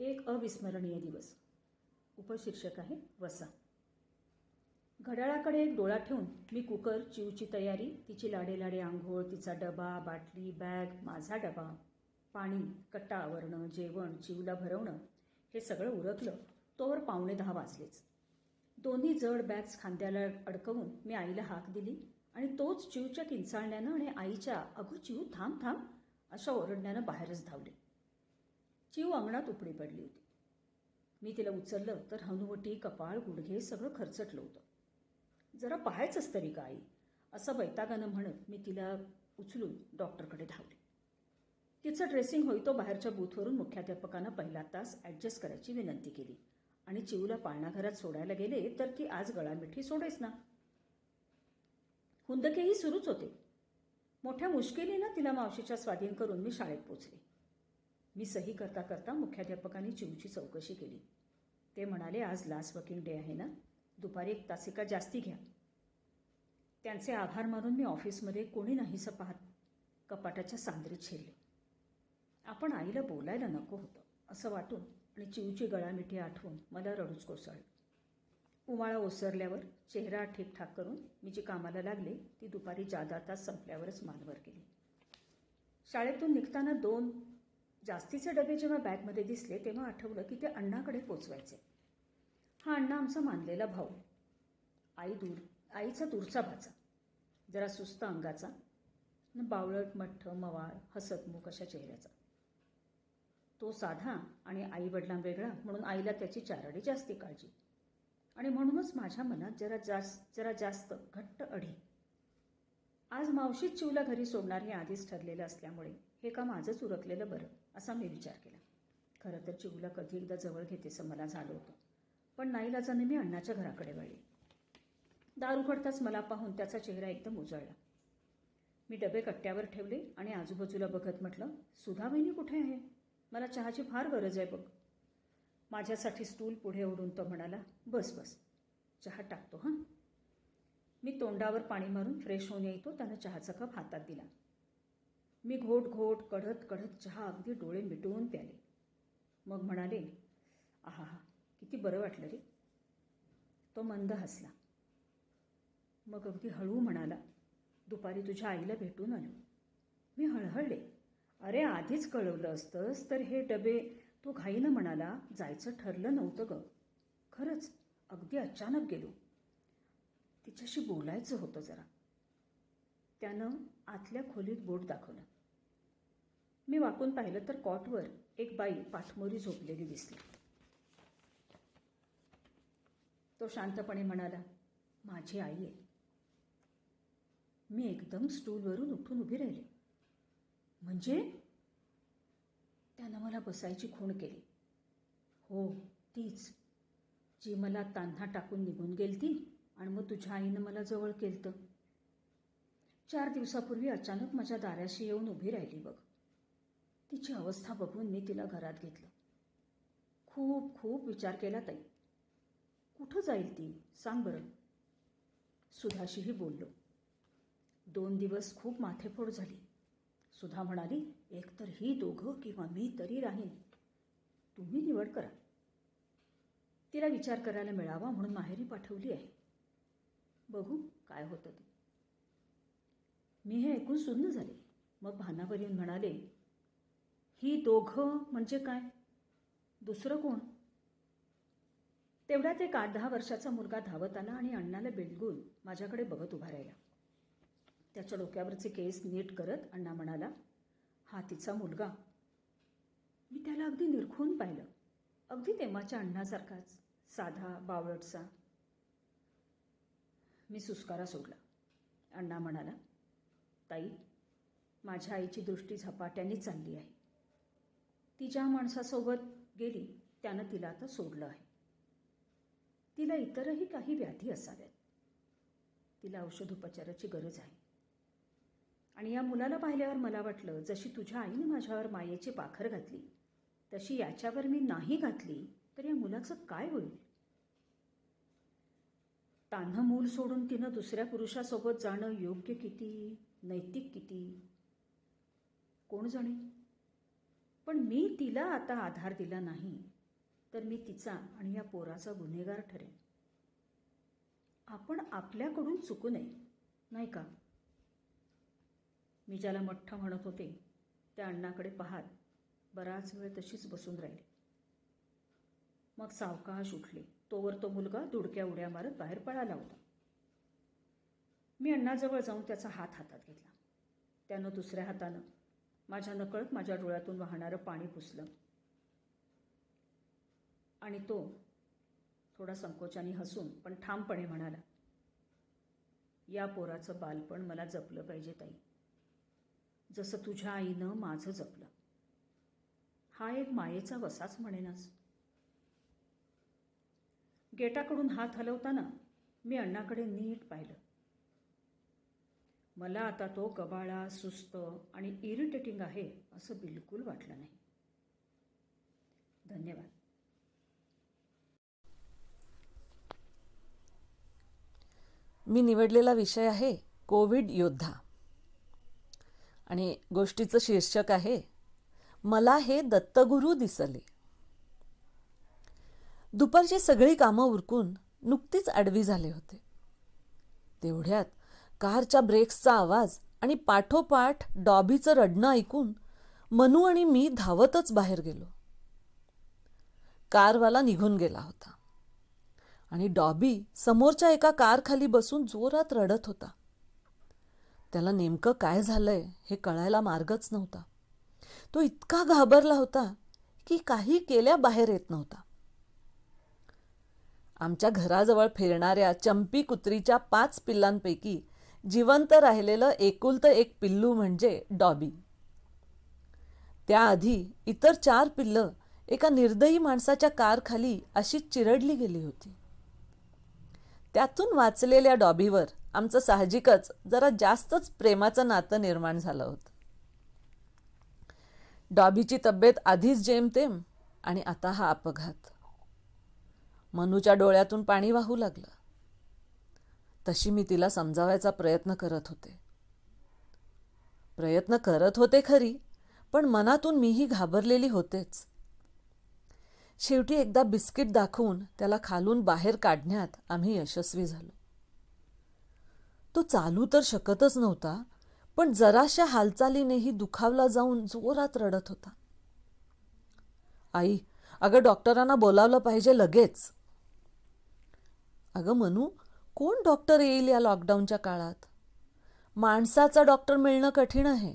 एक अविस्मरणीय दिवस. उपशीर्षक आहे वसा. घड्याळाकडे एक डोळा ठेवून मी कुकर चिवची तयारी तिची लाडे लाडे आंघोळ तिचा डबा बाटली बॅग माझा डबा पाणी कट्टा आवरणं जेवण चिवला भरवणं हे सगळं उरकलं तोवर पावणे दहा वाजलेच. दोन्ही जड बॅग्स खांद्याला अडकवून मी आईला हाक दिली आणि तोच चिवच्या किंचाळण्यानं आणि आईच्या अगो चिव थांब थांब अशा ओरडण्यानं बाहेरच धावले. चिव अंगणात उपडी पडली होती. मी तिला उचललं तर हनुवटी कपाळ गुडघे सगळं खरचटलं होतं. जरा पाहायचंच तरी का आई? असं वैतागानं म्हणत मी तिला उचलून डॉक्टरकडे धावले. तिचं ड्रेसिंग होई तो बाहेरच्या बूथवरून मुख्याध्यापकानं पहिला तास ॲडजस्ट करायची विनंती केली. आणि चिवला पाळणाघरात सोडायला गेले तर ती आज गळामिठी सोडेच ना. हुंदकेही सुरूच होते. मोठ्या मुश्किलीनं तिला मावशीच्या स्वाधीन करून मी शाळेत पोचले. मी सही करता करता मुख्याध्यापकांनी चिवची चौकशी केली. ते म्हणाले आज लास्ट वर्किंग डे आहे ना? दुपारी एक तासिका जास्ती घ्या. त्यांचे आभार मानून मी ऑफिसमध्ये कोणी नाहीसं पाहत कपाटाच्या सांद्रीत शिरले. आपण आईला बोलायला नको होतं असं वाटून आणि चिवची गळामिठी आठवून मला रडूच कोसळली. उमाळा ओसरल्यावर चेहरा ठीकठाक करून मी जी कामाला लागले ती दुपारी जादा तास संपल्यावरच मानवर गेली शाळेतून निघताना दोन जास्तीचे डबे जेव्हा बॅगमध्ये दिसले तेव्हा आठवलं की ते अण्णाकडे पोचवायचे. हा अण्णा आमचा मानलेला भाऊ. आई दूर आईचा दूरचा भाचा. जरा सुस्त अंगाचा. न बावळट मठ्ठ मवाळ हसतमुख अशा चेहऱ्याचा. तो साधा आणि आई वेगळा म्हणून आईला त्याची चारडी जास्ती काळजी. आणि म्हणूनच माझ्या मनात जरा जास्त जरा जास्त घट्ट अढी. आज मावशीच चिवला घरी सोडणार हे आधीच ठरलेलं असल्यामुळे हे काम आजच उरकलेलं बरं. असा मी विचार केला. खरं तर चिवला कधी एकदा जवळ घेतेसं मला झालं होतं. पण नाईलाजाने मी अण्णाच्या घराकडे वळले. दार उघडताच मला पाहून त्याचा चेहरा एकदम उजळला. मी डबे कट्ट्यावर ठेवले आणि आजूबाजूला बघत म्हटलं सुधा बहिणी कुठे आहे? मला चहाची फार गरज आहे बघ. माझ्यासाठी स्टूल पुढे ओढून तो म्हणाला बस बस. चहा टाकतो हां? मी तोंडावर पाणी मारून फ्रेश होऊन येतो त्यानं चहाचा कप हातात दिला. मी घोट घोट कढत कढत चहा अगदी डोळे मिटवून प्याले. मग म्हणाले आहा हा किती बरं वाटलं रे. तो मंद हसला. मग अगदी हळू म्हणाला दुपारी तुझ्या आईला भेटून आलो. मी हळहळले. अरे आधीच कळवलं असतंस तर हे डबे तो घाईनं म्हणाला जायचं ठरलं नव्हतं ग. खरंच अगदी अचानक गेलो. तिच्याशी बोलायचं होतं जरा. त्यानं आतल्या खोलीत बोट दाखवलं. मी वाकून पाहिलं तर कॉटवर एक बाई पाठमोरी झोपलेली दिसली. तो शांतपणे म्हणाला माझी आई आहे. मी एकदम स्टूलवरून उठून उभी राहिले. म्हणजे? त्यानं मला बसायची खूण केली. हो तीच जी मला तान्हा टाकून निघून गेलती आणि मग तुझ्या आईनं मला जवळ केलतं. चार दिवसापूर्वी अचानक माझ्या दाराशी येऊन उभी राहिली बघ. तिची अवस्था बघून मी तिला घरात घेतलं. खूप खूप विचार केला ताई. कुठं जाईल ती? सांग बरं. सुधाशीही बोललो. दोन दिवस खूप माथेफोड झाली. सुधा म्हणाली एकतर ही दोघं किंवा मी तरी राहीन. तुम्ही निवड करा. तिला विचार करायला मिळावा म्हणून माहेरी पाठवली आहे. बघू काय होतं ते. मी हे ऐकून सुन्न झाले. मग भानावर येऊन म्हणाले ही दोघं म्हणजे काय? दुसरं कोण? तेवढ्यात एक आठ दहा वर्षाचा मुलगा धावत आला आणि अण्णाला बिलगून माझ्याकडे बघत उभा राहिला. त्याच्या डोक्यावरचे केस नीट करत अण्णा म्हणाला हा तिचा मुलगा. मी त्याला अगदी निरखून पाहिलं. अगदी तेव्हाच्या अण्णासारखाच साधा बावळटचा मी सुस्कारा सोडला. अण्णा म्हणाला ताई माझ्या आईची दृष्टी झपाट्याने चालली आहे. ती ज्या माणसासोबत गेली. त्यानं तिला आता सोडलं आहे. तिला इतरही काही व्याधी असाव्यात. तिला औषधोपचाराची गरज आहे. आणि या मुलाला पाहिल्यावर मला वाटलं जशी तुझ्या आईने माझ्यावर मायेची पाखर घातली तशी याच्यावर मी नाही घातली तर या मुलाचं काय होईल? तान्ह मूल सोडून तिनं दुसऱ्या पुरुषासोबत जाणं योग्य किती? नैतिक किती? कोण जाणे? पण मी तिला आता आधार दिला नाही तर मी तिचा आणि या पोराचा गुन्हेगार ठरेन. आपण आपल्याकडून चुकू नये नाही का? मी ज्याला मठ्ठ म्हणत होते त्या अण्णाकडे पाहत बराच वेळ तशीच बसून राहिली. मग सावकाश उठले. तोवर तो मुलगा दुडक्या उड्या मारत बाहेर पळाला होता. मी अण्णाजवळ जाऊन त्याचा हात हातात घेतला. त्यानं दुसऱ्या हातानं माझ्या नकळत माझ्या डोळ्यातून वाहणारं पाणी पुसलं. आणि तो थोडा संकोचाने हसून पण ठामपणे म्हणाला या पोराचं बालपण मला जपलं पाहिजे ताई. जसं तुझ्या आईनं माझं जपलं. हा एक मायेचा वसाच म्हणेनच. गेटाकडून हात हलवताना मी अण्णाकडे नीट पाहिलं. मला आता तो गबाळा सुस्त आणि इरिटेटिंग आहे असं बिलकुल वाटलं नाही. धन्यवाद. मी निवडलेला विषय आहे कोविड योद्धा. आणि गोष्टीचं शीर्षक आहे मला हे दत्तगुरू दिसले. दुपारची सगळी कामं उरकून नुकतीच आडवी झाले होते. तेवढ्यात कारच्या ब्रेक्सचा आवाज आणि पाठोपाठ डॉबीचं रडणं ऐकून मनू आणि मी धावतच बाहेर गेलो. कारवाला निघून गेला होता. आणि डॉबी समोरच्या एका कारखाली बसून जोरात रडत होता. त्याला नेमकं काय झालंय हे कळायला मार्गच नव्हता. तो इतका घाबरला होता की काही केल्या बाहेर येत नव्हता. आमच्या घराजवळ फिरणाऱ्या चंपी कुत्रीच्या पाच पिल्लांपैकी जिवंत राहिलेलं एकुलतं एक पिल्लू म्हणजे डॉबी. त्याआधी इतर चार पिल्लं एका निर्दयी माणसाच्या कारखाली अशी चिरडली गेली होती. त्यातून वाचलेल्या डॉबीवर आमचं साहजिकच जरा जास्तच प्रेमाचं नातं निर्माण झालं होतं. डॉबीची तब्येत आधीच जेमतेम आणि आता हा अपघात. मनूच्या डोळ्यातून पाणी वाहू लागलं. तशी मी तिला समजावायचा प्रयत्न करत होते. प्रयत्न करत होते खरी पण मनातून मीही घाबरलेली होतेच. शेवटी एकदा बिस्किट दाखवून त्याला खालून बाहेर काढण्यात आम्ही यशस्वी झालो. तो चालू तर शकतच नव्हता पण जराशा हालचालीनेही दुखावला जाऊन जोरात रडत होता. आई अगं डॉक्टरांना बोलावलं पाहिजे लगेच. अगं मनू कोण डॉक्टर येईल या लॉकडाऊनच्या काळात? माणसाचा डॉक्टर मिळणं कठीण आहे.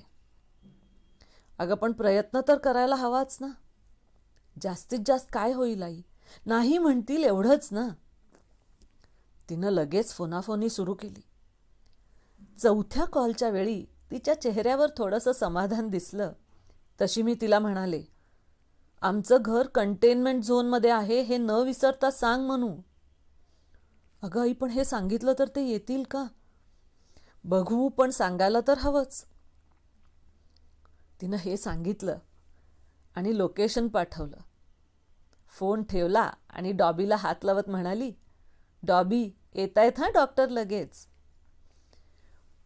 अगं पण प्रयत्न तर करायला हवाच ना. जास्तीत जास्त काय होईल आई? नाही म्हणतील एवढंच ना. तिनं लगेच फोनाफोनी सुरू केली. चौथ्या कॉलच्या वेळी तिच्या चेहऱ्यावर थोडंसं समाधान दिसलं. तशी मी तिला म्हणाले आमचं घर कंटेनमेंट झोनमध्ये आहे हे न विसरता सांग म्हणू अगं आई पण हे सांगितलं तर ते येतील का? बघू पण सांगायला तर हवंच. तिनं हे सांगितलं आणि लोकेशन पाठवलं. फोन ठेवला आणि डॉबीला हात लावत म्हणाली डॉबी येत आहेत हा डॉक्टर लगेच.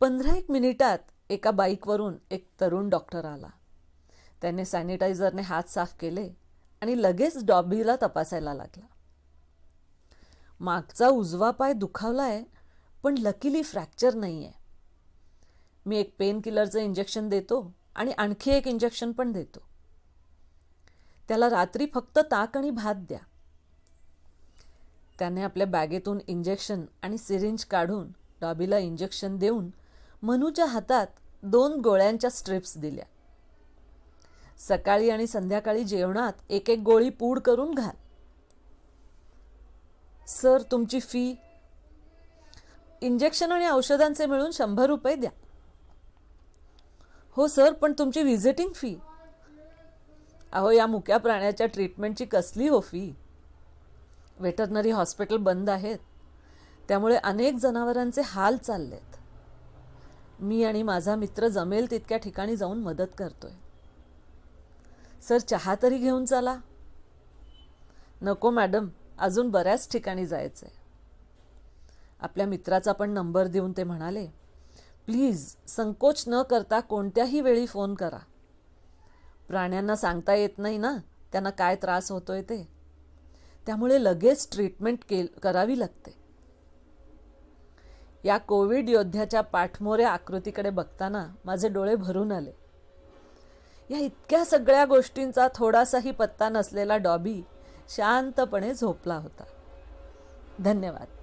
पंधरा एक मिनिटात एका बाईकवरून एक तरुण डॉक्टर आला. त्याने सॅनिटायझरने हात साफ केले आणि लगेच डॉबीला तपासायला लागला. मागचा उजवा पाय दुखावलाय पण लकीली फ्रॅक्चर नाही आहे मी एक पेन किलरचं इंजेक्शन देतो आणि आणखी एक इंजेक्शन पण देतो. त्याला रात्री फक्त ताक आणि भात द्या. त्याने आपल्या बॅगेतून इंजेक्शन आणि सिरिंज काढून डॉबीला इंजेक्शन देऊन मनूच्या हातात दोन गोळ्यांच्या स्ट्रिप्स दिल्या. सकाळी आणि संध्याकाळी जेवणात एक एक गोळी पूड करून घाल. सर तुमची फी इंजेक्शन आणि औषधांचे मिळून शंभर रुपये द्या. हो सर पण तुमची व्हिजिटिंग फी अहो या मुक्या प्राण्याच्या ट्रीटमेंटची कसली हो फी वेटरनरी हॉस्पिटल बंद आहेत. त्यामुळे अनेक जनावरांचे हाल चाललेत. मी आणि माझा मित्र जमेल तितक्या ठिकाणी जाऊन मदत करतोय. सर चहा तरी घेऊन चला. नको मॅडम. अजून बऱ्याच ठिकाणी जायचं आहे आपल्या मित्राचा पण नंबर देऊन ते म्हणाले प्लीज संकोच न करता कोणत्याही वेळी फोन करा. प्राण्यांना सांगता येत नाही ना त्यांना काय त्रास होतोय ते. त्यामुळे लगेच ट्रीटमेंट केल करावी लागते. या कोविड योद्ध्याच्या पाठमोऱ्या आकृतीकडे बघताना माझे डोळे भरून आले. या इतक्या सगळ्या गोष्टींचा थोडासाही पत्ता नसलेला डॉबी शांतपणे झोपला होता. धन्यवाद.